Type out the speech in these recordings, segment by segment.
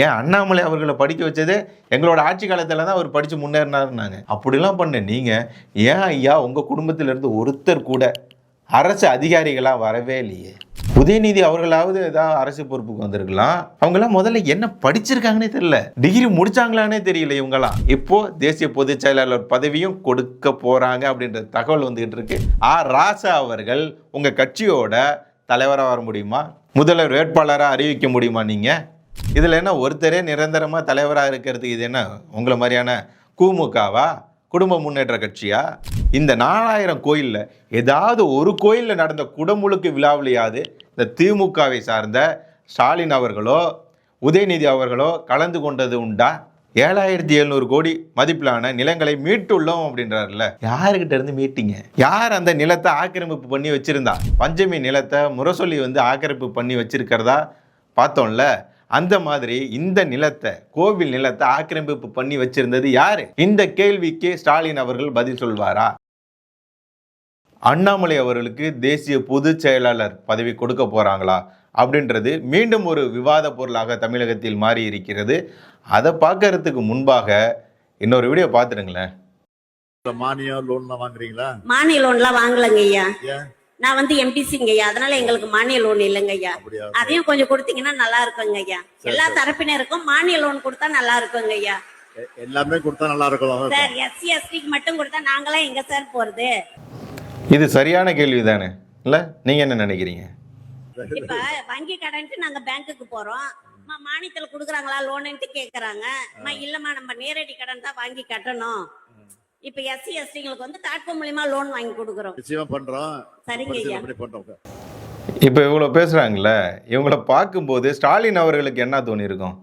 ஏன் அண்ணாமலை அவர்களை படிக்க வச்சதே எங்களோட ஆட்சி காலத்தில் தான் அவர் படித்து முன்னேறினாருன்னாங்க. அப்படிலாம் பண்ண நீங்கள் ஏன் ஐயா உங்கள் குடும்பத்திலேருந்து ஒருத்தர் கூட அரசு அதிகாரிகளாக வரவே இல்லையே? உதயநிதி அவர்களாவது ஏதாவது அரசு பொறுப்புக்கு வந்திருக்கலாம். அவங்கெல்லாம் முதல்ல என்ன படிச்சிருக்காங்கன்னே தெரியல. டிகிரி முடிச்சாங்களானே தெரியல இவங்கெல்லாம். இப்போ தேசிய பொதுச் செயலாளர் பதவியும் கொடுக்க போறாங்க அப்படின்ற தகவல் வந்துகிட்டு இருக்கு. ஆ ராசா அவர்கள் உங்க கட்சியோட தலைவராக வர முடியுமா? முதல்வர் வேட்பாளராக அறிவிக்க முடியுமா நீங்க? இதில் என்ன ஒருத்தரே நிரந்தரமாக தலைவராக இருக்கிறதுக்கு இது என்ன? உங்களை மாதிரியான கூமுகாவா குடும்ப முன்னேற்ற கட்சியா? இந்த நாலாயிரம் கோயிலில் ஏதாவது ஒரு கோயிலில் நடந்த குடமுழுக்கு விழாவிலையாவது இந்த திமுகவை சார்ந்த ஸ்டாலின் அவர்களோ உதயநிதி அவர்களோ கலந்து கொண்டது உண்டா? ஏழாயிரத்தி எழுநூறு கோடி மதிப்பிலான நிலங்களை மீட்டுள்ளோம் அப்படின்றாருல்ல. யாருக்கிட்ட இருந்து மீட்டிங்க? யார் அந்த நிலத்தை ஆக்கிரமிப்பு பண்ணி வச்சிருந்தா? பஞ்சமி நிலத்தை முரசொலி வந்து ஆக்கிரமிப்பு பண்ணி வச்சிருக்கிறதா பார்த்தோம்ல. அந்த மாதிரி இந்த நிலத்தை கோவில் நிலத்தை ஆக்கிரமிப்பு பண்ணி வச்சிருந்தது யாரு? இந்த கேள்விக்கு ஸ்டாலின் அவர்கள் பதில் சொல்வாரா? அண்ணாமலை அவர்களுக்கு தேசிய பொதுச் செயலாளர் பதவி கொடுக்க போறாங்களா? அப்படின்றது மீண்டும் ஒரு விவாத பொருளாக தமிழகத்தில் மாறி இருக்கிறது அதை பார்க்கறதுக்கு முன்பாக இன்னொரு வீடியோ பார்த்துடுங்களேன். இந்த மானியம் லோன்லாம் வாங்குறீங்களா? மானிய லோன்லாம் வாங்கலங்க ஐயா. நான் வந்து எம்பிசிங்க ஐயா. அதனால எங்களுக்கு மானிய லோன் இல்லைங்க ஐயா அதையும் கொஞ்சம் கொடுத்தீங்கன்னா நல்லா இருக்குங்க ஐயா. எல்லா தரப்பினருக்கும் மானிய லோன் கொடுத்தா நல்லா இருக்குங்க ஐயா. எல்லாமே கொடுத்தா நல்லா இருக்கும் சார் எஸ்சி எஸ்டிக்கு மட்டும் கொடுத்தா நாங்களாம் எங்க சார் போறது? இது சரியான கேள்வி தானே இல்லை நீங்கள் என்ன நினைக்கிறீங்க? இப்ப வங்கி கடன்ட்டு நாங்க பேங்க்குக்கு போறோம். அம்மா, மானியத்துல குடுக்குறாங்களா? லோன்ட்டு கேக்குறாங்க. இல்லம்மா நம்ம நேரடி கடன் தான் வாங்கி கட்டணும். இப்ப எஸ்சி எஸ்டிங்களுக்கு வந்து தாட்கோ மூலியமா லோன் வாங்கி கொடுக்குறோம். நிச்சயமா பண்றோம். சரிங்க ஐயா. அப்படி பண்றோம்? இப்போ இவ்வளோ பேசுகிறாங்கல்ல இவங்கள பார்க்கும்போது ஸ்டாலின் அவர்களுக்கு என்ன தோணியிருக்கும்?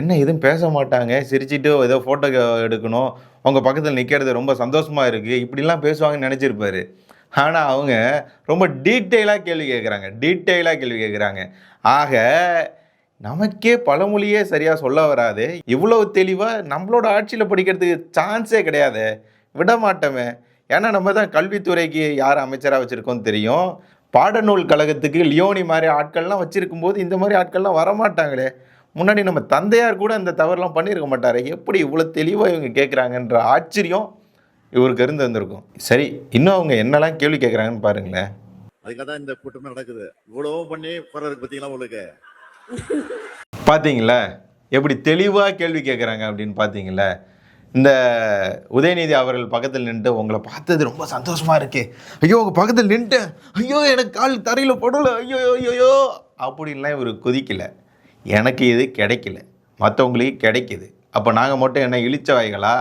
என்ன எதுவும் பேச மாட்டாங்க? சிரிச்சிட்டு ஏதோ ஃபோட்டோ எடுக்கணும். அவங்க பக்கத்தில் நிற்கிறது ரொம்ப சந்தோஷமாக இருக்குது இப்படிலாம் பேசுவாங்கன்னு நினச்சிருப்பாரு. ஆனால் அவங்க ரொம்ப டீட்டெயிலாக கேள்வி கேட்குறாங்க டீட்டெயிலாக கேள்வி கேட்குறாங்க ஆக நமக்கே பழமொழியே சரியாக சொல்ல வராது. இவ்வளவு தெளிவாக நம்மளோட ஆட்சியில் படிக்கிறதுக்கு சான்ஸே கிடையாது. விட மாட்டோமே ஏன்னா நம்ம தான் கல்வித்துறைக்கு யார் அமைச்சராக வச்சுருக்கோம் தெரியும். பாடநூல் கழகத்துக்கு லியோனி மாதிரி ஆட்கள்லாம் வச்சிருக்கும் போது இந்த மாதிரி ஆட்கள்லாம் வரமாட்டாங்களே. முன்னாடி நம்ம தந்தையார் கூட இந்த தவறுலாம் பண்ணியிருக்க மாட்டாரு. எப்படி இவ்வளோ தெளிவாக இவங்க கேட்குறாங்கன்ற ஆச்சரியம் இவருக்கு இருந்து வந்திருக்கும். சரி இன்னும் அவங்க என்னெல்லாம் கேள்வி கேட்குறாங்கன்னு பாருங்களேன். அதுக்காக தான் இந்த கூட்டமே நடக்குது. இவ்வளவு பண்ணி போறதுக்கு பார்த்தீங்களா உங்களுக்கு? பார்த்தீங்களா எப்படி தெளிவாக கேள்வி கேட்குறாங்க அப்படின்னு பார்த்தீங்களா இந்த உதயநிதி அவர்கள் பக்கத்தில் நின்று உங்களை பார்த்தது ரொம்ப சந்தோஷமாக இருக்கே. ஐயோ உங்கள் பக்கத்தில் நின்ட்டேன் ஐயோ எனக்கு கால் தரையில் படல ஐயோ ஐயோ அப்படின்லாம் இவர் கொதிக்கல. எனக்கு இது கிடைக்கல. மற்றவங்களுக்கு கிடைக்குது. அப்போ நாங்கள் மட்டும் என்ன இழிச்ச வாய்களா?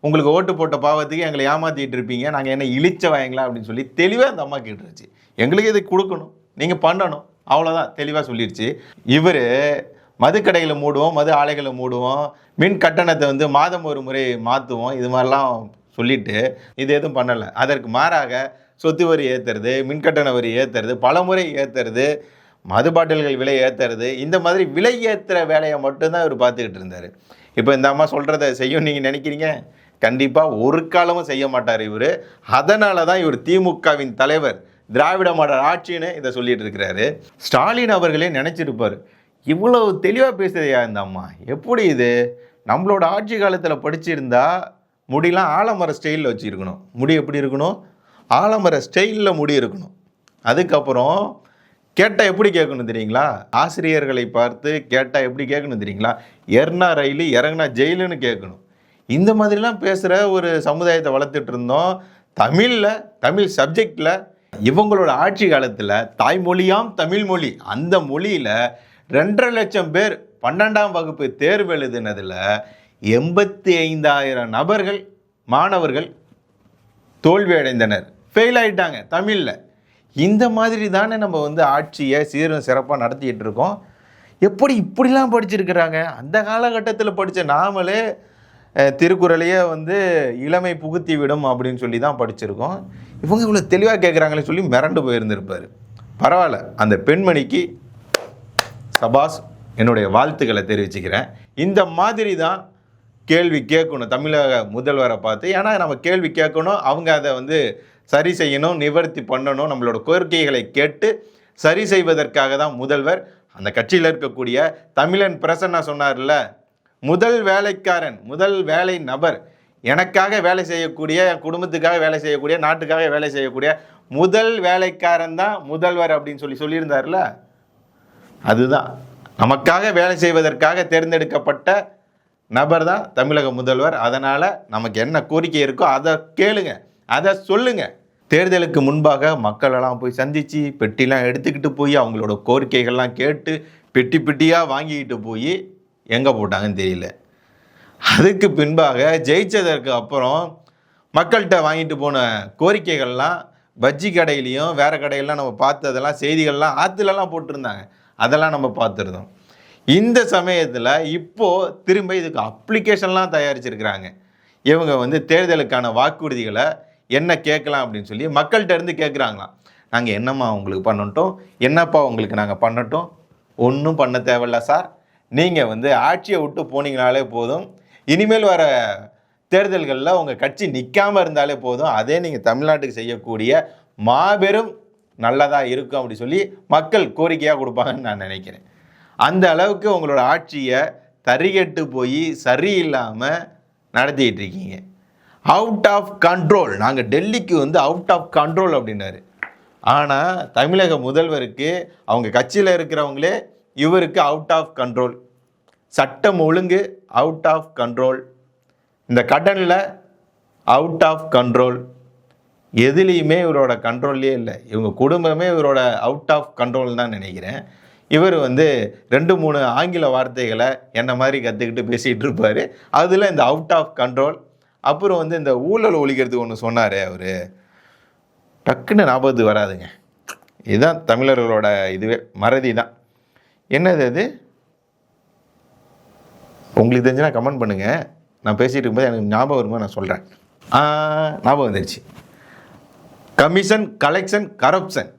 உங்களுக்கு ஓட்டு போட்ட பாவத்துக்கு எங்களை ஏமாற்றிட்டு இருப்பீங்க. நாங்கள் என்ன இழிச்ச வாயங்களா? அப்படின்னு சொல்லி தெளிவாக அந்த அம்மா கேட்டுருச்சு. எங்களுக்கு இது கொடுக்கணும். நீங்கள் பண்ணணும். அவ்வளோதான் தெளிவாக சொல்லிடுச்சு இவர் மதுக்கடைகளை மூடுவோம் மது ஆலைகளை மூடுவோம் மின் கட்டணத்தை வந்து மாதம் ஒரு முறை மாற்றுவோம் இது மாதிரிலாம் சொல்லிட்டு இது எதுவும் பண்ணலை. அதற்கு மாறாக சொத்து வரி ஏற்றுறது மின்கட்டண வரி ஏற்றுறது பல முறை ஏற்றுறது மது பாட்டில்கள் விலை ஏற்றுறது இந்த மாதிரி விலை ஏற்றுற வேலையை மட்டும்தான் இவர் பார்த்துக்கிட்டு இருந்தார். இப்போ இந்த அம்மா சொல்கிறத செய்யும் நீங்கள் நினைக்கிறீங்க? கண்டிப்பாக ஒரு காலமும் செய்ய மாட்டார் இவர். அதனால தான் இவர் திமுகவின் தலைவர் திராவிட மாடல் ஆட்சின்னு இதை சொல்லிட்டு இருக்கிறாரு. ஸ்டாலின் அவர்களே நினச்சிருப்பார். இவ்வளவு தெளிவாக பேசுதையா இந்த அம்மா? எப்படி இது? நம்மளோட ஆட்சி காலத்தில் படிச்சிருந்தா முடியெலாம் ஆலமர ஸ்டைலில் வச்சுருக்கணும். முடி எப்படி இருக்கணும்? ஆலமர ஸ்டைலில் முடி இருக்கணும். அதுக்கப்புறம் கேட்டால் எப்படி கேட்கணும் தெரியுங்களா? ஆசிரியர்களை பார்த்து கேட்டால் எப்படி கேட்கணும் தெரியுங்களா? ஏறினா ரயில் இறங்குனா ஜெயிலுன்னு கேட்கணும். இந்த மாதிரிலாம் பேசுகிற ஒரு சமுதாயத்தை வளர்த்துட்டு இருந்தோம். தமிழில் தமிழ் சப்ஜெக்டில் இவங்களோட ஆட்சி காலத்தில் தாய்மொழியாம் தமிழ் மொழி அந்த மொழியில் ரெண்டரை லட்சம் பேர் பன்னெண்டாம் வகுப்பு தேர்வு எழுதினதில் எண்பத்தி ஐந்தாயிரம் நபர்கள் மாணவர்கள் தோல்வி அடைந்தனர். ஃபெயில் ஆகிட்டாங்க தமிழில். இந்த மாதிரி தானே நம்ம வந்து ஆட்சியை சீரும் சிறப்பாக நடத்திக்கிட்டு இருக்கோம். எப்படி இப்படிலாம் படிச்சிருக்கிறாங்க? அந்த காலகட்டத்தில் படித்த நாமளே திருக்குறளையே வந்து இளமை புகுத்தி விடும் அப்படின்னு சொல்லி தான் படிச்சிருக்கோம். இவங்க இவ்வளோ தெளிவாக கேட்குறாங்களே சொல்லி மிரண்டு போயிருந்திருப்பார். பரவாயில்ல அந்த பெண்மணிக்கு சபாஸ் என்னுடைய வாழ்த்துக்களை தெரிவிச்சுக்கிறேன். இந்த மாதிரி தான் கேள்வி கேட்கணும். தமிழக முதல்வரை பார்த்து ஏன்னா நம்ம கேள்வி கேட்கணும் அவங்க அதை வந்து சரி செய்யணும் நிவர்த்தி பண்ணணும் நம்மளோட கோரிக்கைகளை கேட்டு சரி செய்வதற்காக தான் முதல்வர். அந்த கட்சியில் இருக்கக்கூடிய தமிழன் பிரசன்னா சொன்னார்ல முதல் வேலைக்காரன் முதல் வேலை நபர் எனக்காக வேலை செய்யக்கூடிய என் குடும்பத்துக்காக வேலை செய்யக்கூடிய நாட்டுக்காக வேலை செய்யக்கூடிய முதல் வேலைக்காரன் தான் முதல்வர் அப்படின்னு சொல்லி சொல்லியிருந்தார்ல. அதுதான். நமக்காக வேலை செய்வதற்காக தேர்ந்தெடுக்கப்பட்ட நபர் தான் தமிழக முதல்வர். அதனால் நமக்கு என்ன கோரிக்கை இருக்கோ அதை கேளுங்க. அதை சொல்லுங்க. தேர்தலுக்கு முன்பாக மக்களெல்லாம் போய் சந்தித்து பெட்டிலாம் எடுத்துக்கிட்டு போய் அவங்களோட கோரிக்கைகள்லாம் கேட்டு பெட்டி பெட்டியாக வாங்கிக்கிட்டு போய் எங்கே போட்டாங்கன்னு தெரியல. அதுக்கு பின்பாக ஜெயிச்சதற்கு அப்புறம் மக்கள்கிட்ட வாங்கிட்டு போன கோரிக்கைகள்லாம் பஜ்ஜி கடையிலையும் வேறு கடையிலாம் நம்ம பார்த்ததெல்லாம் செய்திகள்லாம் ஆற்றுலலாம் போட்டிருந்தாங்க. அதெல்லாம் நம்ம பார்த்துருந்தோம். இந்த சமயத்தில் இப்போது திரும்ப இதுக்கு அப்ளிகேஷன்லாம் தயாரிச்சிருக்கிறாங்க. இவங்க வந்து தேர்தலுக்கான வாக்குறுதிகளை என்ன கேட்கலாம் அப்படின்னு சொல்லி மக்கள்கிட்ட இருந்து கேட்குறாங்களாம். நாங்கள் என்னம்மா உங்களுக்கு பண்ணட்டும்? என்னப்பா உங்களுக்கு நாங்கள் பண்ணட்டும்? ஒன்றும் பண்ண தேவையில்ல சார். நீங்கள் வந்து ஆட்சியை விட்டு போனீங்கனாலே போதும். இனிமேல் வர தேர்தல்களில் உங்கள் கட்சி நிற்காமல் இருந்தாலே போதும். அதே நீங்கள் தமிழ்நாட்டுக்கு செய்யக்கூடிய மாபெரும் நல்லதாக இருக்கும் அப்படி சொல்லி மக்கள் கோரிக்கையாக கொடுப்பாங்கன்னு நான் நினைக்கிறேன். அந்த அளவுக்கு உங்களோட ஆட்சியை தறிகெட்டு போய் சரியில்லாமல் நடத்திக்கிட்டு இருக்கீங்க. அவுட் ஆஃப் கண்ட்ரோல் நாங்கள் டெல்லிக்கு வந்து அவுட் ஆஃப் கண்ட்ரோல் அப்படின்னாரு. ஆனால் தமிழக முதல்வருக்கு அவங்க கட்சியில் இருக்கிறவங்களே இவருக்கு அவுட் ஆஃப் கண்ட்ரோல் சட்டம் ஒழுங்கு அவுட் ஆஃப் கண்ட்ரோல் இந்த கடனில் அவுட் ஆஃப் கண்ட்ரோல் எதுலேயுமே இவரோட கண்ட்ரோல்லே இல்லை. இவங்க குடும்பமே இவரோட அவுட் ஆஃப் கண்ட்ரோல் தான் நினைக்கிறேன். இவர் வந்து ரெண்டு மூணு ஆங்கில வார்த்தைகளை என்ன மாதிரி கற்றுக்கிட்டு பேசிகிட்டு இருப்பார். அதில் இந்த அவுட் ஆஃப் கண்ட்ரோல் அப்புறம் வந்து இந்த ஊழல் ஒழிக்கிறதுக்கு ஒன்று சொன்னார் அவர். டக்குன்னு ஞாபகத்துக்கு வராதுங்க. இதுதான் தமிழர்களோட இதுவே மறதி தான். என்னது அது? உங்களுக்கு தெரிஞ்சுன்னா கமெண்ட் பண்ணுங்கள் நான் பேசிகிட்டு இருக்கும்போது எனக்கு ஞாபகம் வருமா நான் சொல்கிறேன் ஞாபகம் வந்துருச்சு. கமிஷன் கலெக்ஷன் கரப்ஷன்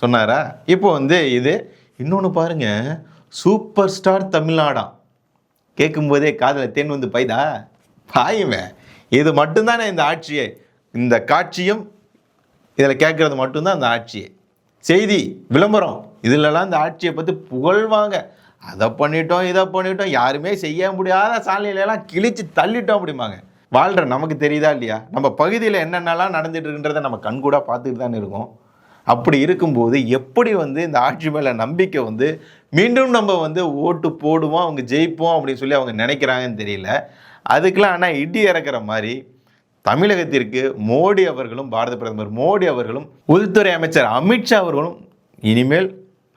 சொன்னாரா? இப்போ வந்து இது இன்னொன்று பாருங்க. சூப்பர் ஸ்டார் தமிழ்நாடா? கேட்கும்போதே காதில் தேன் வந்து பைதா பாயுமே. இது மட்டும்தானே இந்த ஆட்சியே இந்த காட்சியும் இதில் கேட்குறது மட்டும்தான் அந்த ஆட்சியே. செய்தி விளம்பரம். இதுலலாம் இந்த ஆட்சியை பற்றி புகழ்வாங்க. அதை பண்ணிட்டோம் இதை பண்ணிட்டோம். யாருமே செய்ய முடியாத சாலையிலலாம் கிழிச்சு தள்ளிட்டோம் அப்படிம்பாங்க. வாழ்கிற நமக்கு தெரியுதா இல்லையா? நம்ம பகுதியில் என்னென்னலாம் நடந்துட்டு இருக்குன்றதை நம்ம கண்கூட பார்த்துட்டு தானே இருக்கோம். அப்படி இருக்கும்போது எப்படி வந்து இந்த ஆட்சி மேலே நம்பிக்கை வந்து மீண்டும் நம்ம வந்து ஓட்டு போடுவோம் அவங்க ஜெயிப்போம் அப்படின்னு சொல்லி அவங்க நினைக்கிறாங்கன்னு தெரியல. அதுக்கெலாம் ஆனால் இடி இறக்குற மாதிரி தமிழகத்திற்கு மோடி அவர்களும் பாரத பிரதமர் மோடி அவர்களும் உள்துறை அமைச்சர் அமித்ஷா அவர்களும் இனிமேல்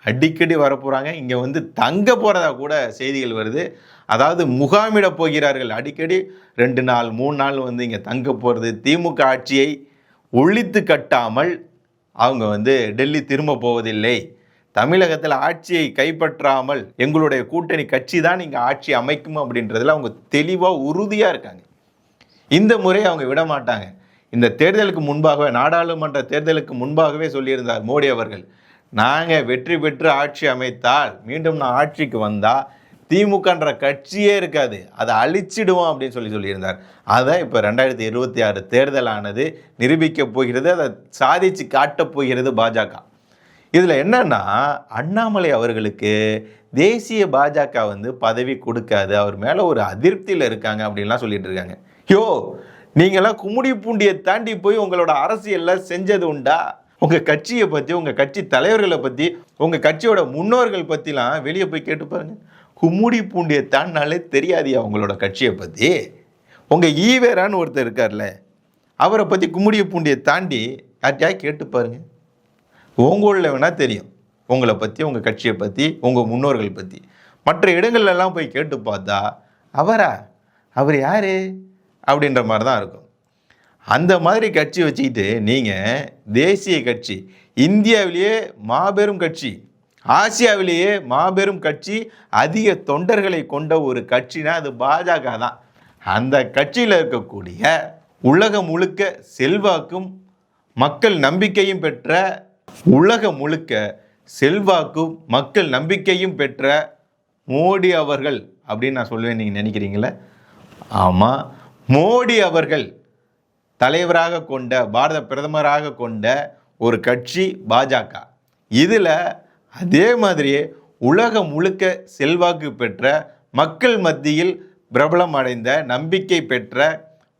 அடிக்கடி வரப்போகிறாங்க இங்கே வந்து தங்க போகிறதா கூட செய்திகள் வருது. அதாவது முகாமிட போகிறார்கள். அடிக்கடி ரெண்டு நாள் மூணு நாள் வந்து இங்கே தங்க போகிறது திமுக ஆட்சியை ஒழித்து கட்டாமல் அவங்க வந்து டெல்லி திரும்ப போவதில்லை. தமிழகத்தில் ஆட்சியை கைப்பற்றாமல் எங்களுடைய கூட்டணி கட்சி தான் இங்கே ஆட்சி அமைக்கும் அப்படின்றதுல அவங்க தெளிவாக உறுதியாக இருக்காங்க. இந்த முறை அவங்க விட மாட்டாங்க. இந்த தேர்தலுக்கு முன்பாகவே நாடாளுமன்ற தேர்தலுக்கு முன்பாகவே சொல்லியிருந்தார் மோடி அவர்கள். நாங்கள் வெற்றி பெற்று ஆட்சி அமைத்தால் மீண்டும் நான் ஆட்சிக்கு வந்தால் திமுகன்ற கட்சியே இருக்காது. அதை அழிச்சிடுவோம் அப்படின்னு சொல்லி சொல்லியிருந்தார். அதை இப்போ ரெண்டாயிரத்தி இருபத்தி ஆறு தேர்தலானது நிரூபிக்கப் போகிறது அதை சாதிச்சு காட்டப் போகிறது பாஜக. இதில் என்னன்னா அண்ணாமலை அவர்களுக்கு தேசிய பாஜக வந்து பதவி கொடுக்காது அவர் மேலே ஒரு அதிருப்தியில் இருக்காங்க அப்படின்லாம் சொல்லிட்டு இருக்காங்க. யோ நீங்களாம் கும்முடி பூண்டியை தாண்டி போய் உங்களோட அரசியலில் செஞ்சது உண்டா? உங்கள் கட்சியை பற்றி உங்கள் கட்சி தலைவர்களை பற்றி உங்கள் கட்சியோட முன்னோர்கள் பற்றிலாம் வெளியே போய் கேட்டு பாருங்கள் கும்முடி பூண்டியை தாண்டினாலே தெரியாதியா உங்களோட கட்சியை பற்றி உங்கள் ஈவேரான்னு ஒருத்தர் இருக்கார்ல அவரை பற்றி கும்முடிய பூண்டியை தாண்டி யார்ட்டையா கேட்டு பாருங்க. உங்களில் வேணால் தெரியும் உங்களை பற்றி உங்கள் கட்சியை பற்றி உங்கள் முன்னோர்கள் பற்றி மற்ற இடங்கள்லாம் போய் கேட்டு பார்த்தா அவரா? அவர் யார்? அப்படின்ற மாதிரி தான் இருக்கும். அந்த மாதிரி கட்சி வச்சுக்கிட்டு நீங்கள் தேசிய கட்சி இந்தியாவிலேயே மாபெரும் கட்சி ஆசியாவிலேயே மாபெரும் கட்சி அதிக தொண்டர்களை கொண்ட ஒரு கட்சினா அது பாஜக தான். அந்த கட்சியில் இருக்கக்கூடிய உலகம் முழுக்க செல்வாக்கும் மக்கள் நம்பிக்கையும் பெற்ற உலகம் முழுக்க செல்வாக்கும் மக்கள் நம்பிக்கையும் பெற்ற மோடி அவர்கள் அப்படின்னு நான் சொல்லுவேன் நீங்கள் நினைக்கிறீங்களே? ஆமாம் மோடி அவர்கள் தலைவராக கொண்ட பாரத பிரதமராக கொண்ட ஒரு கட்சி பாஜக. இதில் அதே மாதிரியே உலகம் முழுக்க செல்வாக்கு பெற்ற மக்கள் மத்தியில் பிரபலம் அடைந்த நம்பிக்கை பெற்ற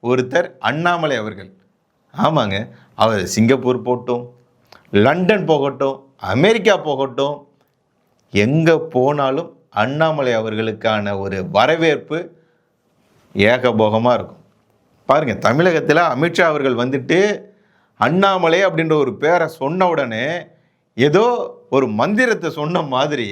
ஒருத்தர் அண்ணாமலை அவர்கள். ஆமாங்க அவர் சிங்கப்பூர் போகட்டும் லண்டன் போகட்டும் அமெரிக்கா போகட்டும் எங்கே போனாலும் அண்ணாமலை அவர்களுக்கான ஒரு வரவேற்பு ஏகபோகமாக இருக்கும். பாருங்கள் தமிழகத்தில் அமித்ஷா அவர்கள் வந்துட்டு அண்ணாமலை அப்படின்ற ஒரு பேரை சொன்ன உடனே ஏதோ ஒரு மந்திரத்தை சொன்ன மாதிரி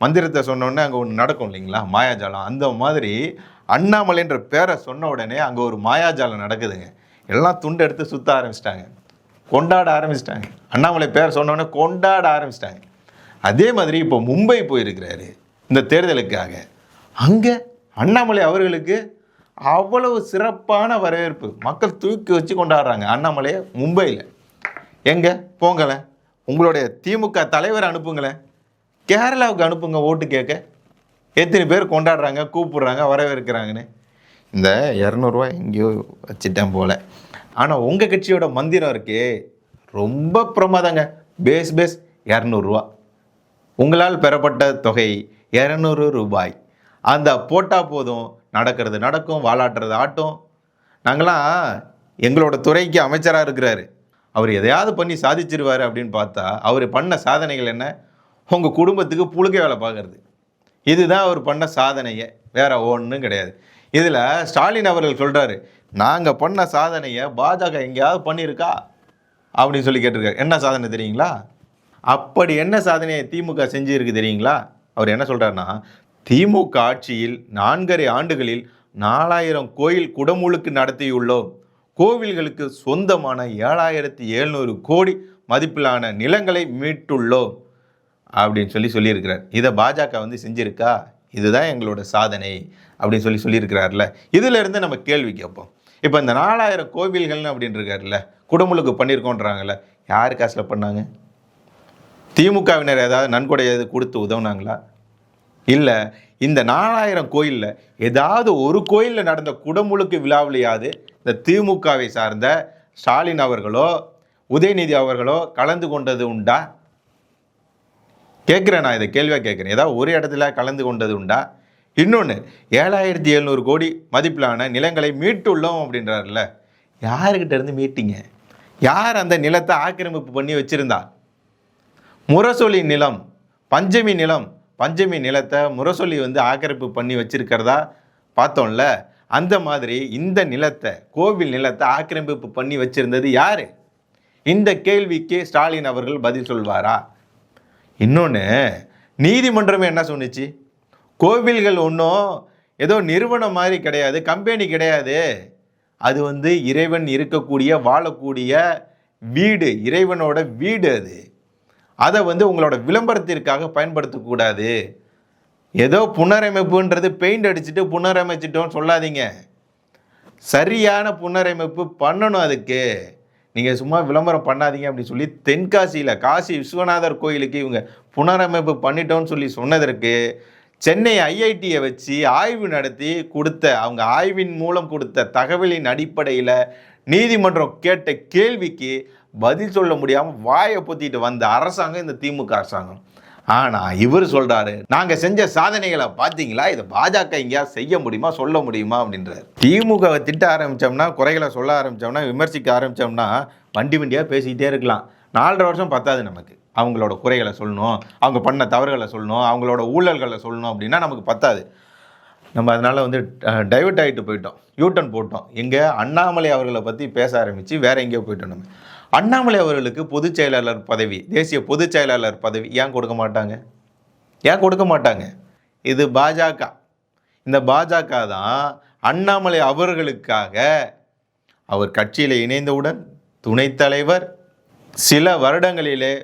மந்திரத்தை சொன்னோடனே அங்கே ஒன்று நடக்கும் இல்லைங்களா? மாயாஜாலம். அந்த மாதிரி அண்ணாமலைன்ற பேரை சொன்ன உடனே அங்கே ஒரு மாயாஜாலம் நடக்குதுங்க. எல்லாம் துண்டு எடுத்து சுத்த ஆரம்பிச்சிட்டாங்க. கொண்டாட ஆரம்பிச்சிட்டாங்க. அண்ணாமலை பேர் சொன்னோடனே கொண்டாட ஆரம்பிச்சிட்டாங்க. அதே மாதிரி இப்போ மும்பை போயிருக்கிறாரு இந்த தேர்தலுக்காக. அங்கே அண்ணாமலை அவர்களுக்கு அவ்வளவு சிறப்பான வரவேற்பு. மக்கள் தூக்கி வச்சு கொண்டாடுறாங்க அண்ணாமலையை மும்பையில். எங்கே? போங்கலை. உங்களுடைய திமுக தலைவர் அனுப்புங்களேன் கேரளாவுக்கு அனுப்புங்க ஓட்டு கேட்க. எத்தனை பேர் கொண்டாடுறாங்க கூப்பிடுறாங்க வரவேற்கிறாங்கன்னு. இந்த இரநூறுவா எங்கேயோ வச்சுட்டேன் போல. ஆனால் உங்கள் கட்சியோட மந்திரம் இருக்கே. ரொம்ப பிரமாதங்க. பேஸ் பேஸ் இரநூறுவா. உங்களால் பெறப்பட்ட தொகை இரநூறு ரூபாய். அந்த போட்டால் போதும். நடக்கிறது நடக்கும் வாலாட்டுறது ஆட்டும். நாங்களாம் எங்களோட துறைக்கு அமைச்சராக இருக்கிறாரு. அவர் எதையாவது பண்ணி சாதிச்சிருவார் அப்படின்னு பார்த்தா அவர் பண்ண சாதனைகள் என்ன? உங்கள் குடும்பத்துக்கு புழுக்க வேலை பார்க்குறது. இதுதான் அவர் பண்ண சாதனையே. வேற ஒன்றும் கிடையாது. இதில் ஸ்டாலின் அவர்கள் சொல்கிறாரு நாங்கள் பண்ண சாதனையை பாஜக எங்கேயாவது பண்ணியிருக்கா? அப்படின்னு சொல்லி கேட்டிருக்காரு. என்ன சாதனை தெரியுங்களா? அப்படி என்ன சாதனையை திமுக செஞ்சிருக்கு தெரியுங்களா? அவர் என்ன சொல்கிறாருன்னா திமுக ஆட்சியில் நான்கரை ஆண்டுகளில் நாலாயிரம் கோயில் குடமுழுக்கு நடத்தியுள்ளோம். கோவில்களுக்கு சொந்தமான ஏழாயிரத்தி எழுநூறு கோடி மதிப்பிலான நிலங்களை மீட்டுள்ளோம் அப்படின்னு சொல்லி சொல்லியிருக்கிறார். இதை பாஜக வந்து செஞ்சுருக்கா? இதுதான் எங்களோட சாதனை அப்படின்னு சொல்லி சொல்லியிருக்கிறார்ல. இதுலேருந்து நம்ம கேள்வி கேட்போம். இப்போ இந்த நாலாயிரம் கோவில்கள்னு அப்படின்னு இருக்காருல்ல குடமுழுக்கு பண்ணியிருக்கோன்றாங்கல்ல யார் காசில் பண்ணாங்க? திமுகவினர் ஏதாவது நன்கொடை ஏதாவது கொடுத்து உதவுனாங்களா? இல்லை இந்த நாலாயிரம் கோயிலில் ஏதாவது ஒரு கோயிலில் நடந்த குடமுழுக்கு விழாவிலையாவது இந்த திமுகவை சார்ந்த ஸ்டாலின் அவர்களோ உதயநிதி அவர்களோ கலந்து கொண்டது உண்டா? கேட்குறேன் நான் இதை கேள்வியாக கேட்குறேன். ஏதாவது ஒரு இடத்துல கலந்து கொண்டது உண்டா? இன்னொன்று ஏழாயிரத்தி எழுநூறு கோடி மதிப்பிலான நிலங்களை மீட்டுள்ளோம் அப்படின்றாருல்ல. யாருக்கிட்ட இருந்து மீட்டிங்க? யார் அந்த நிலத்தை ஆக்கிரமிப்பு பண்ணி வச்சுருந்தா? முரசொலி நிலம் பஞ்சமி நிலம் பஞ்சமி நிலத்தை முரசொலி வந்து ஆக்கிரமிப்பு பண்ணி வச்சிருக்கிறதா பார்த்தோம்ல. அந்த மாதிரி இந்த நிலத்தை கோவில் நிலத்தை ஆக்கிரமிப்பு பண்ணி வச்சிருந்தது யார்? இந்த கேள்விக்கு ஸ்டாலின் அவர்கள் பதில் சொல்வாரா? இன்னொன்று நீதிமன்றமே என்ன சொன்னுச்சு? கோவில்கள் ஒன்றும் ஏதோ நிறுவனம் மாதிரி கிடையாது கம்பெனி கிடையாது. அது வந்து இறைவன் இருக்கக்கூடிய வாழக்கூடிய வீடு இறைவனோட வீடு அது. அதை வந்து உங்களோட விளம்பரத்திற்காக பயன்படுத்தக்கூடாது. ஏதோ புனரமைப்புன்றது பெயிண்ட் அடிச்சுட்டு புனரமைச்சிட்டோன்னு சொல்லாதீங்க. சரியான புனரமைப்பு பண்ணணும் அதுக்கு. நீங்கள் சும்மா விளம்பரம் பண்ணாதீங்க அப்படின்னு சொல்லி தென்காசியில் காசி விஸ்வநாதர் கோயிலுக்கு இவங்க புனரமைப்பு பண்ணிட்டோம்னு சொல்லி சொன்னதற்கு சென்னை ஐஐடியை வச்சு ஆய்வு நடத்தி கொடுத்த அவங்க ஆய்வின் மூலம் கொடுத்த தகவலின் அடிப்படையில் நீதிமன்றம் கேட்ட கேள்விக்கு பதில் சொல்ல முடியாமல் வாயை பொத்திட்டு வந்த அரசாங்கம் இந்த திமுக அரசாங்கம். ஆனால் இவர் சொல்றாரு நாங்கள் செஞ்ச சாதனைகளை பார்த்தீங்களா இதை பாஜக எங்கேயாவது செய்ய முடியுமா? சொல்ல முடியுமா? அப்படின்றாரு. திமுகவை திட்ட ஆரம்பித்தோம்னா குறைகளை சொல்ல ஆரம்பித்தோம்னா விமர்சிக்க ஆரம்பித்தோம்னா வண்டி வண்டியாக பேசிக்கிட்டே இருக்கலாம். நாலரை வருஷம் பத்தாது நமக்கு. அவங்களோட குறைகளை சொல்லணும் அவங்க பண்ண தவறுகளை சொல்லணும் அவங்களோட ஊழல்களை சொல்லணும் அப்படின்னா நமக்கு பத்தாது. நம்ம அதனால் வந்து டைவர்ட் ஆகிட்டு போயிட்டோம். யூட்டன் போட்டோம். எங்கே அண்ணாமலை அவர்களை பற்றி பேச ஆரம்பித்து வேறு எங்கேயோ போயிட்டோம் நம்ம. அண்ணாமலை அவர்களுக்கு பொதுச் செயலாளர் பதவி தேசிய பொதுச் செயலாளர் பதவி ஏன் கொடுக்க மாட்டாங்க? ஏன் கொடுக்க மாட்டாங்க? இது பாஜக. இந்த பாஜக தான் அண்ணாமலை அவர்களுக்காக அவர் கட்சியில் இணைந்தவுடன் துணைத் தலைவர் சில வருடங்களிலே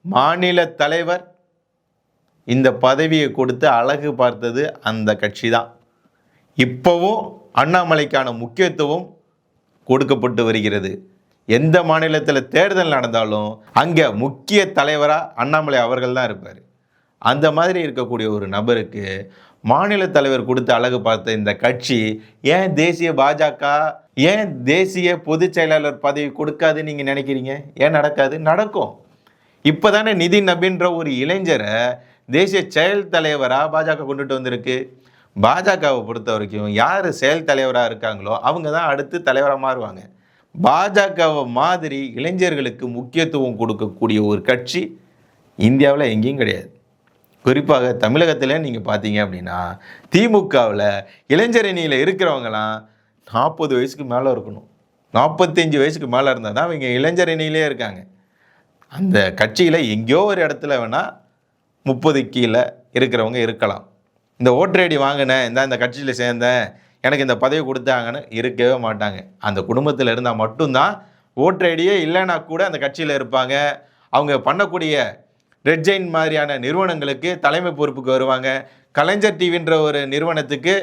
மாநில தலைவர் இந்த பதவியை கொடுத்து அழகு பார்த்தது அந்த கட்சி தான். இப்போவும் அண்ணாமலைக்கான முக்கியத்துவம் கொடுக்கப்பட்டு வருகிறது. எந்த மாநிலத்தில் தேர்தல் நடந்தாலும் அங்கே முக்கிய தலைவராக அண்ணாமலை அவர்கள் தான் இருப்பார். அந்த மாதிரி இருக்கக்கூடிய ஒரு நபருக்கு மாநில தலைவர் கொடுத்த அழகு பார்த்த இந்த கட்சி ஏன் தேசிய பாஜக ஏன் தேசிய பொதுச் செயலாளர் பதவி கொடுக்காதுன்னு நீங்கள் நினைக்கிறீங்க? ஏன் நடக்காது? நடக்கும். இப்போ தானே நிதின் அப்படின்ற ஒரு இளைஞரை தேசிய செயல் தலைவராக பாஜக கொண்டுட்டு வந்திருக்கு. பாஜகவை பொறுத்த வரைக்கும் யார் செயல் தலைவராக இருக்காங்களோ அவங்க தான் அடுத்து தலைவராக மாறுவாங்க. பாஜகவை மாதிரி இளைஞர்களுக்கு முக்கியத்துவம் கொடுக்கக்கூடிய ஒரு கட்சி இந்தியாவில் எங்கேயும் கிடையாது. குறிப்பாக தமிழகத்தில் நீங்கள் பார்த்தீங்க அப்படின்னா திமுகவில் இளைஞரணியில் இருக்கிறவங்களாம் நாற்பது வயசுக்கு மேலே இருக்கணும். நாற்பத்தஞ்சு வயசுக்கு மேலே இருந்தால் தான் அவங்க இளைஞரணியிலே இருக்காங்க. அந்த கட்சியில் எங்கேயோ ஒரு இடத்துல வேணால் முப்பது கீழே இருக்கிறவங்க இருக்கலாம். இந்த ஓட்டர் ஐடி வாங்கினேன் இந்த இந்த கட்சியில் சேர்ந்தேன் எனக்கு இந்த பதவி கொடுத்தாங்கன்னு இருக்கவே மாட்டாங்க. அந்த குடும்பத்தில் இருந்தால் மட்டும்தான் ஓட்டர் ஐடியே இல்லைன்னா கூட அந்த கட்சியில் இருப்பாங்க. அவங்க பண்ணக்கூடிய ரெட் ஜெயின் மாதிரியான நிறுவனங்களுக்கு தலைமை பொறுப்புக்கு வருவாங்க. கலைஞர் டிவின்ற ஒரு நிறுவனத்துக்கு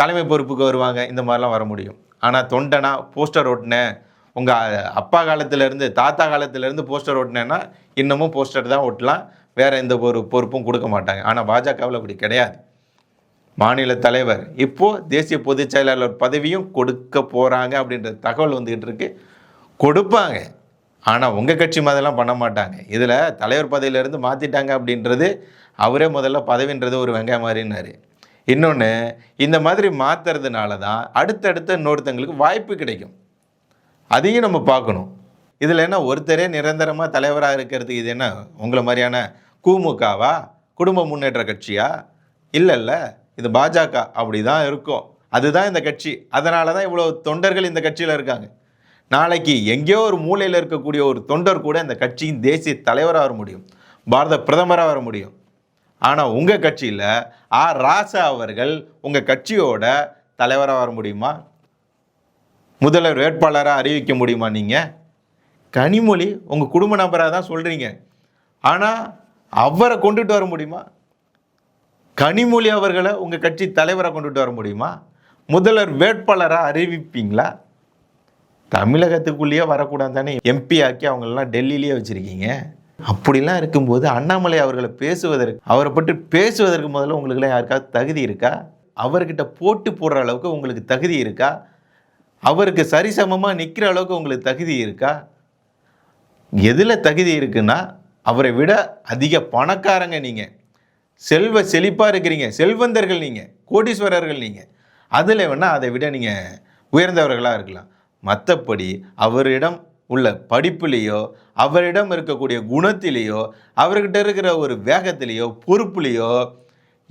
தலைமை பொறுப்புக்கு வருவாங்க. இந்த மாதிரிலாம் வர முடியும். ஆனால் தொண்டனா போஸ்டர் ஓட்டினேன். உங்கள் அப்பா காலத்திலேருந்து தாத்தா காலத்திலேருந்து போஸ்டர் ஓட்டினேன்னா இன்னமும் போஸ்டர் தான் ஓட்டலாம். வேறு எந்த ஒரு பொறுப்பும் கொடுக்க மாட்டாங்க. ஆனால் பாஜகவில் அப்படி கிடையாது. மாநில தலைவர். இப்போது தேசிய பொதுச் செயலாளர் பதவியும் கொடுக்க போகிறாங்க அப்படின்ற தகவல் வந்துக்கிட்டு இருக்கு. கொடுப்பாங்க. ஆனால் உங்கள் கட்சி மாதிரிலாம் பண்ண மாட்டாங்க. இதில் தலைவர் பதவியிலேருந்து மாற்றிட்டாங்க அப்படின்றது அவரே முதல்ல பதவின்றது ஒரு வெங்காயம் மாதிரின்னாரு. இன்னொன்று இந்த மாதிரி மாற்றுறதுனால தான் அடுத்தடுத்த இன்னொருத்தங்களுக்கு வாய்ப்பு கிடைக்கும். அதையும் நம்ம பார்க்கணும். இதில் என்ன ஒருத்தரே நிரந்தரமாக தலைவராக இருக்கிறதுக்கு இது என்ன? உங்களை மாதிரியான குமுகவா குடும்ப முன்னேற்ற கட்சியா? இல்லை இல்லை இது பாஜக அப்படி தான் இருக்கும். அதுதான் இந்த கட்சி. அதனால தான் இவ்வளோ தொண்டர்கள் இந்த கட்சியில் இருக்காங்க. நாளைக்கு எங்கேயோ ஒரு மூலையில் இருக்கக்கூடிய ஒரு தொண்டர் கூட இந்த கட்சியின் தேசிய தலைவராக வர முடியும். பாரத பிரதமராக வர முடியும். ஆனால் உங்கள் கட்சியில் ஆ ராசா அவர்கள் உங்கள் கட்சியோட தலைவராக வர முடியுமா? முதல்வர் வேட்பாளராக அறிவிக்க முடியுமா நீங்கள் கனிமொழி உங்கள் குடும்ப நபராக தான் சொல்கிறீங்க ஆனால் அவரை கொண்டுட்டு வர முடியுமா? கனிமொழி அவர்களை உங்கள் கட்சி தலைவராக கொண்டுட்டு வர முடியுமா? முதல்வர் வேட்பாளராக அறிவிப்பீங்களா? தமிழகத்துக்குள்ளேயே வரக்கூடாது தானே எம்பி ஆக்கி அவங்களெல்லாம் டெல்லியிலேயே வச்சுருக்கீங்க. அப்படிலாம் இருக்கும்போது அண்ணாமலை அவர்களை பேசுவதற்கு அவரை பற்றி பேசுவதற்கு முதல்ல உங்களுக்குலாம் யாருக்காவது தகுதி இருக்கா? அவர்கிட்ட போட்டு போடுற அளவுக்கு உங்களுக்கு தகுதி இருக்கா? அவருக்கு சரிசமமாக நிற்கிற அளவுக்கு உங்களுக்கு தகுதி இருக்கா? எதில் தகுதி இருக்குன்னா அவரை விட அதிக பணக்காரங்க நீங்கள் செல்வ செழிப்பாக இருக்கிறீங்க. செல்வந்தர்கள் நீங்கள் கோடீஸ்வரர்கள் நீங்கள் அதில் வேணால் அதை விட நீங்கள் உயர்ந்தவர்களாக இருக்கலாம். மற்றபடி அவரிடம் உள்ள படிப்புலேயோ அவரிடம் இருக்கக்கூடிய குணத்திலேயோ அவர்கிட்ட இருக்கிற ஒரு வேகத்திலேயோ பொறுப்புலேயோ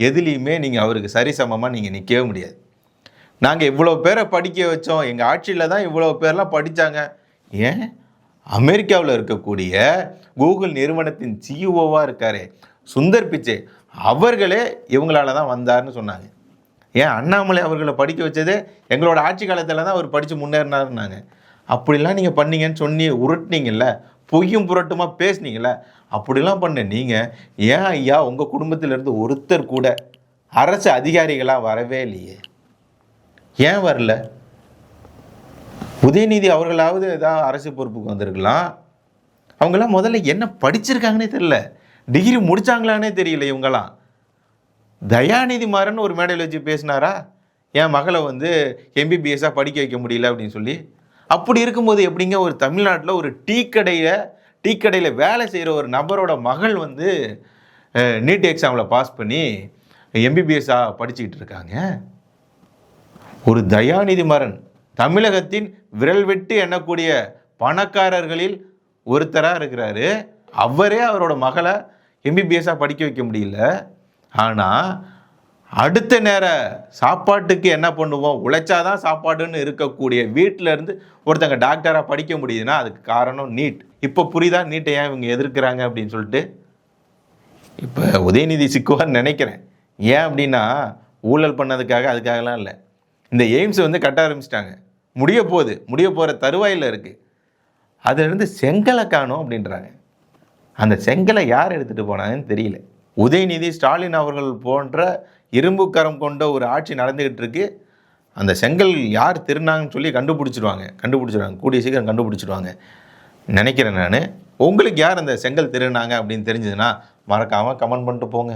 எதுலேயுமே நீங்கள் அவருக்கு சரிசமமாக நீங்கள் நிற்கவே முடியாது. நாங்கள் இவ்வளோ பேரை படிக்க வச்சோம். எங்கள் ஆட்சியில் தான் இவ்வளோ பேர்லாம் படித்தாங்க ஏன்? அமெரிக்காவில் இருக்கக்கூடிய கூகுள் நிறுவனத்தின் சிஇஓவாக இருக்காரே. சுந்தர் பிச்சை. அவர்களே இவங்களால தான் வந்தார்னு சொன்னாங்க. ஏன்? அண்ணாமலை அவர்களை படிக்க வச்சதே எங்களோட ஆட்சி காலத்தில் தான் அவர் படித்து முன்னேறினாருன்னாங்க. அப்படிலாம் நீங்கள் பண்ணீங்கன்னு சொன்னி உருட்டினீங்கல்ல பொய்யும் புரட்டுமா பேசுனீங்கள அப்படிலாம் பண்ண நீங்கள் ஏன் ஐயா உங்கள் குடும்பத்திலேருந்து ஒருத்தர் கூட அரசு அதிகாரிகளாக வரவே இல்லையே? ஏன் வரல? உதயநிதி அவர்களாவது ஏதாவது அரசு பொறுப்புக்கு வந்திருக்கலாம். அவங்களாம் முதல்ல என்ன படிச்சிருக்காங்கன்னே தெரில டிகிரி முடித்தாங்களானே தெரியல இவங்களாம் தயாநிதி மாறன் ஒரு மேடையில் வச்சு பேசினாரா? என் மகளை வந்து எம்பிபிஎஸ்ஸாக படிக்க வைக்க முடியல அப்படின்னு சொல்லி. அப்படி இருக்கும்போது எப்படிங்க ஒரு தமிழ்நாட்டில் ஒரு டீ கடையில் டீ கடையில் வேலை செய்கிற ஒரு நபரோட மகள் வந்து நீட் எக்ஸாமில் பாஸ் பண்ணி எம்பிபிஎஸ்ஸாக படிச்சுக்கிட்டு இருக்காங்க. ஒரு தயாநிதி மரன் தமிழகத்தின் விரல் விட்டு எண்ணக்கூடிய பணக்காரர்களில் ஒருத்தராக இருக்கிறாரு. அவரே அவரோட மகளை எம்பிபிஎஸ்ஸாக படிக்க வைக்க முடியல. ஆனால் அடுத்த நேர சாப்பாட்டுக்கு என்ன பண்ணுவோம்? உழைச்சாதான் சாப்பாடுன்னு இருக்கக்கூடிய வீட்டில் இருந்து ஒருத்தங்க டாக்டராக படிக்க முடியுதுன்னா அதுக்கு காரணம் நீட். இப்போ புரியுதா? நீட்டை ஏன் இவங்க எதிர்க்கிறாங்க அப்படின்னு சொல்லிட்டு. இப்போ உதயநிதி சிக்குவார்னு நினைக்கிறேன். ஏன் அப்படின்னா ஊழல் பண்ணதுக்காக அதுக்காகலாம் இல்லை. இந்த எய்ம்ஸ் வந்து கட்ட ஆரம்பிச்சிட்டாங்க. முடிய போகுது. முடிய போகிற தருவாயில் இருக்குது அதுலேருந்து செங்கலை காணும் அப்படின்றாங்க. அந்த செங்கலை யார் எடுத்துகிட்டு போனாங்கன்னு தெரியல. உதயநிதி ஸ்டாலின் அவர்கள் போன்ற இரும்புக்கரம் கொண்ட ஒரு ஆட்சி நடந்துக்கிட்டு இருக்கு. அந்த செங்கல் யார் திருநாங்கன்னு சொல்லி கண்டுபிடிச்சிடுவாங்க கண்டுபிடிச்சிடுவாங்க கூடிய சீக்கிரம் கண்டுபிடிச்சிடுவாங்க நினைக்கிறேன் நான். உங்களுக்கு யார் அந்த செங்கல் திருநாங்க அப்படின்னு தெரிஞ்சதுன்னா மறக்காமல் கமெண்ட் பண்ணிட்டு போங்க.